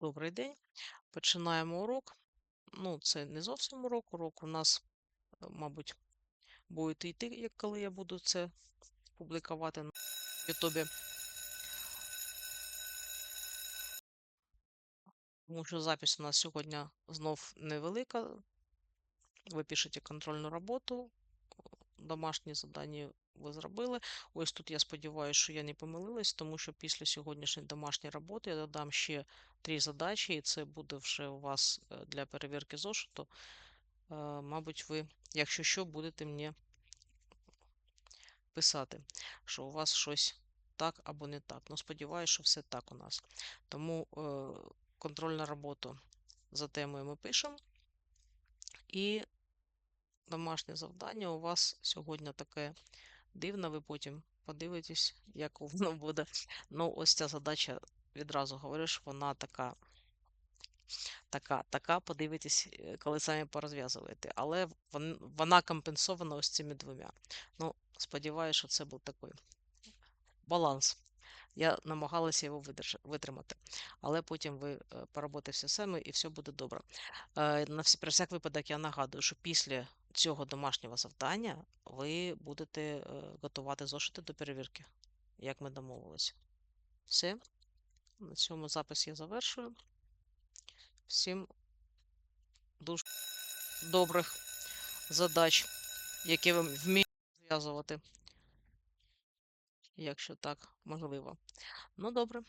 Добрий день. Починаємо урок. Ну, це не зовсім урок. Урок у нас, е, мабуть, буде йти, коли я буду це публікувати на Ютубі. Тому що запись у нас сьогодні знов невелика. Ви пишете контрольну роботу, домашні завдання ви зробили. Ось тут я сподіваюся, що я не помилилась, тому що після сьогоднішньої домашньої роботи я додам ще три задачі, і це буде вже у вас е, для перевірки зошиту. Е, Мабуть, ви, якщо що, будете мені писати, що у вас щось так або не так. Ну, сподіваюся, що все так у нас. Тому е, контрольну роботу за темою ми пишемо. І домашнє завдання у вас сьогодні таке дивне, ви потім подивитесь, як воно буде. Ну, ось ця задача, відразу говорю, що вона така, така, така, подивитесь, е, коли самі порозв'язуєте. Але вона компенсована ось цими двома. Ну, сподіваюся, що це був такий баланс. Я намагалася його витримати. Але потім ви е, поработаєте все самі і все буде добре. Е, На всі, про всяк випадок я нагадую, що після цього домашнього завдання ви будете е, готувати зошити до перевірки, як ми домовилися. Все. На цьому запис я завершую. Всім дуже добрих задач, які ви вмієте зв'язувати, якщо так можливо. Ну, добре.